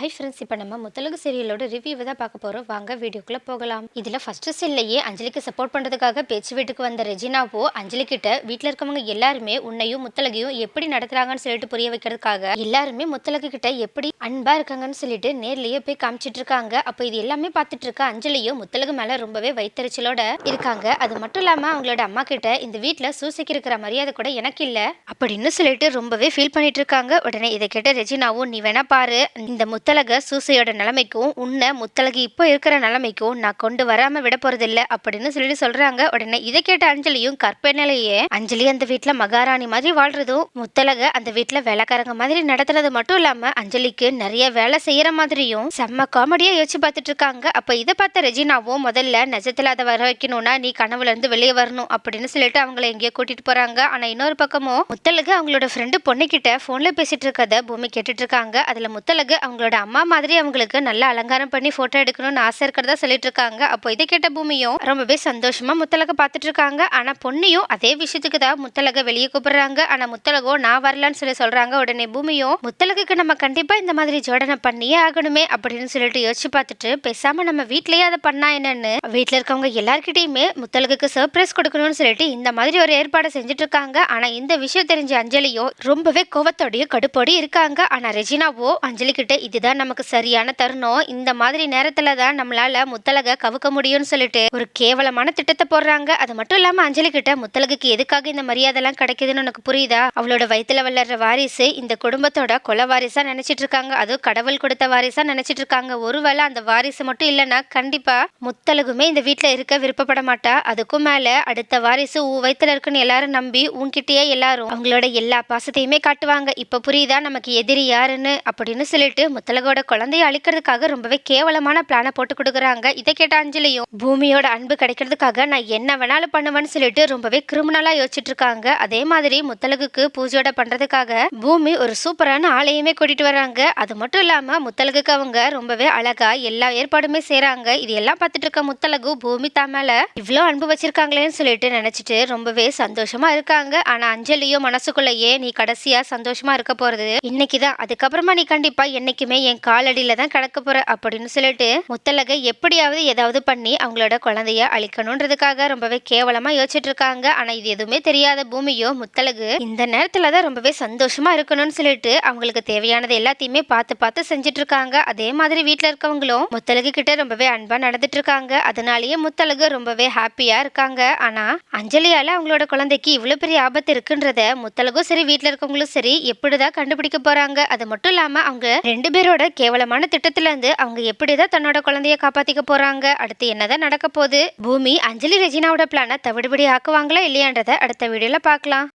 Hi friends இப்போ நம்ம முத்தலகு சீரியலோட ரிவ்யூவை தான் பார்க்க போகிறோம் வாங்க வீடியோக்குள்ளே போகலாம். இதில் ஃபஸ்ட்டு சீன்லையே அஞ்சலிக்கு சப்போர்ட் பண்ணுறதுக்காக பேச்சு வீட்டுக்கு வந்த ரெஜினாவோ அஞ்சலி கிட்ட வீட்டில் இருக்கவங்க எல்லாருமே உன்னையும் முத்தலகையும் எப்படி நடத்துறாங்கன்னு சொல்லிட்டு புரிய வைக்கிறதுக்காக எல்லாருமே முத்தலகு கிட்ட எப்படி அன்பா இருக்காங்கன்னு சொல்லிட்டு நேர்லேயே போய் காமிச்சிட்டு இருக்காங்க. அப்போ இது எல்லாமே பார்த்துட்டு இருக்க அஞ்சலியும் முத்தலகு மேலே ரொம்பவே வைத்தறிச்சலோட இருக்காங்க. அது மட்டும் இல்லாமல் அவங்களோட அம்மா கிட்ட இந்த வீட்டில் சூசைக்கு இருக்கிற மரியாதை கூட எனக்கு இல்லை. அப்படின்னு சொல்லிட்டு ரொம்பவே ஃபீல் பண்ணிட்டு இருக்காங்க. உடனே இதை கேட்ட ரெஜினாவும் நீ வேணா பாரு. இந்த முத்தலக சூசையோட நிலைமைக்கும் உன்னை முத்தலகு இப்போ இருக்கிற நிலைமைக்கும் நான் கொண்டு வராமல் விட போகிறதில்ல அப்படின்னு சொல்லிட்டு சொல்கிறாங்க உடனே இதை கேட்ட அஞ்சலியும் கற்பனையிலேயே அஞ்சலி அந்த வீட்டில் மகாராணி மாதிரி வாழ்றதும் முத்தலகை அந்த வீட்டில் வேலைக்காரங்க மாதிரி நடத்துறது மட்டும் இல்லாமல் அஞ்சலிக்கு நிறைய வேலை செய்கிற மாதிரியும் செம்ம காமெடியாக யோசிச்சு பார்த்துட்டு இருக்காங்க. அப்போ இதை பார்த்த ரெஜினாவும் முதல்ல நெஜத்தில் அதை வர வைக்கணும்னா நீ கனவுலேருந்து வெளியே வரணும் அப்படின்னு சொல்லிட்டு அவங்கள எங்கேயோ கூட்டிகிட்டு போகிறாங்க ஆனால் இன்னொரு பக்கமும் முத்தலகு அவங்களோட ஃப்ரெண்டு பொண்ணுக்கிட்ட ஃபோனில் பேசிகிட்டு இருக்கதை பூமி கேட்டுட்டு இருக்காங்க. அதில் முத்தலகு அவங்களோட அம்மா மாதிரி அவங்களுக்கு நல்ல அலங்காரம் பண்ணி போட்டோ எடுக்கணும்னு ஆசை இருக்கிறதா சொல்லிட்டு இருக்காங்க அப்போ இதை கேட்ட பூமியும் ரொம்பவே சந்தோஷமா முத்தலக பார்த்துட்டு இருக்காங்க ஆனா பொண்ணையும் அதே விஷயத்துக்கு தான் முத்தலக வெளியே கூப்பிடுறாங்க. ஆனா முத்தலகோ நான் வரலான்னு சொல்லி சொல்றாங்க. உடனே பூமியும் முத்தலகுக்கு நம்ம கண்டிப்பா இந்த மாதிரி ஜோடனை பண்ணியே ஆகணுமே அப்படின்னு சொல்லிட்டு யோசிச்சு பார்த்துட்டு பேசாம நம்ம வீட்லயே அதை பண்ணா என்னன்னு? வீட்டுல இருக்கவங்க எல்லார்கிட்டயுமே முத்தலகுக்கு சர்ப்ரைஸ் கொடுக்கணும்னு சொல்லிட்டு இந்த மாதிரி ஒரு ஏற்பாடு செஞ்சுட்டு இருக்காங்க ஆனா இந்த விஷயம் தெரிஞ்ச அஞ்சலியோ ரொம்பவே கோவத்தோடய கடுப்போடயும் இருக்காங்க. ஆனா ரெஜினாவோ அஞ்சலி கிட்ட இதுதான் நமக்கு சரியான தருணம். இந்த மாதிரி நேரத்துல தான் நம்மளால முத்தலக கவுக்க முடியும்னு சொல்லிட்டு ஒரு கேவலமான திட்டத்தை போடுறாங்க. அது மட்டும் இல்லாம அஞ்சலி கிட்ட முத்தலகுக்கு எதுக்காக இந்த மரியாதை எல்லாம் கிடைக்குதுன்னு உனக்கு புரியுதா? அவளோட வயித்துல வளர்ற வாரிசு இந்த குடும்பத்தோட கொல வாரிசா நினைச்சிட்டு இருக்காங்க. அதுவும் கடவுள் கொடுத்த வாரிசா நினைச்சிட்டு இருக்காங்க. ஒருவேளை அந்த வாரிசு மட்டும் இல்லைன்னா கண்டிப்பா முத்தலகுமே இந்த வீட்டில் இருக்க விருப்பப்பட மாட்டா. அதுக்கும் மேல அடுத்த வாரிசு உன் வயித்துல இருக்குன்னு எல்லாரும் நம்பி உன்கிட்டயே எல்லாரும் அவங்களோட எல்லா பாசத்தையுமே காட்டுவாங்க. இப்ப புரியுதா? நமக்கு எதிரி யாருன்னு? அப்படின்னு சொல்லிட்டு முத்தலகோட குழந்தைய அழிக்கிறதுக்காக ரொம்பவே கேவலமான பிளானை போட்டு கொடுக்குறாங்க. இதை கேட்ட அஞ்சலியும் பூமியோட அன்பு கிடைக்கிறதுக்காக நான் என்ன வேணாலும் பண்ணுவேன்னு சொல்லிட்டு ரொம்பவே கிரிமினலா யோசிச்சுட்டு இருக்காங்க. அதே மாதிரி முத்தலகுக்கு பூஜையோட பண்றதுக்காக பூமி ஒரு சூப்பரான ஆலயமே கூட்டிட்டு வராங்க அது மட்டும் இல்லாம முத்தலகுக்கு அவங்க ரொம்பவே அழகா எல்லா ஏற்பாடுமே செய்யறாங்க இது எல்லாம் பார்த்துட்டு இருக்க முத்தலகு பூமி தான் மேல இவ்வளோ அன்பு வச்சிருக்காங்களேன்னு சொல்லிட்டு நினைச்சிட்டு ரொம்பவே சந்தோஷமா இருக்காங்க. ஆனா அஞ்சலியும் மனசுக்குள்ளேயே நீ கடைசியா சந்தோஷமா இருக்க போறது. இன்னைக்குதான். அதுக்கப்புறமா நீ கண்டிப்பா என்னைக்குமே என் காலடியில தான் கிடக்க போகிற அப்படின்னு சொல்லிட்டு முத்தலகை எப்படியாவது ஏதாவது பண்ணி அவங்களோட குழந்தைய அழிக்கணுன்றதுக்காக ரொம்பவே கேவலமாக யோசிச்சுட்டு இருக்காங்க. ஆனால் இது எதுவுமே தெரியாத பூமியோ முத்தலகு இந்த நேரத்தில் தான் ரொம்பவே சந்தோஷமா இருக்கணும்னு சொல்லிட்டு அவங்களுக்கு தேவையானது எல்லாத்தையுமே பார்த்து பார்த்து செஞ்சுட்டு இருக்காங்க. அதே மாதிரி வீட்டில் இருக்கவங்களும் முத்தலகு கிட்ட ரொம்பவே அன்பாக நடந்துட்டு இருக்காங்க. அதனாலேயே முத்தலகு ரொம்பவே ஹாப்பியாக இருக்காங்க. ஆனால் அஞ்சலியால் அவங்களோட குழந்தைக்கு இவ்வளோ பெரிய ஆபத்து இருக்குன்றத முத்தலகும் சரி வீட்டில் இருக்கவங்களும் சரி எப்படிதான் கண்டுபிடிக்க போகிறாங்க அது மட்டும் இல்லாமல் அவங்க ரெண்டு பேரும் பேரோட கேவலமான திட்டத்துல இருந்து அவங்க எப்படிதான் தன்னோட குழந்தைய காப்பாத்திக்க போறாங்க? அடுத்து என்னதான் நடக்க போகுது? பூமி அஞ்சலி ரெஜினாவோட பிளான தவிடுபடி ஆக்குவாங்களா இல்லையான்றத அடுத்த வீடியோல பார்க்கலாம்.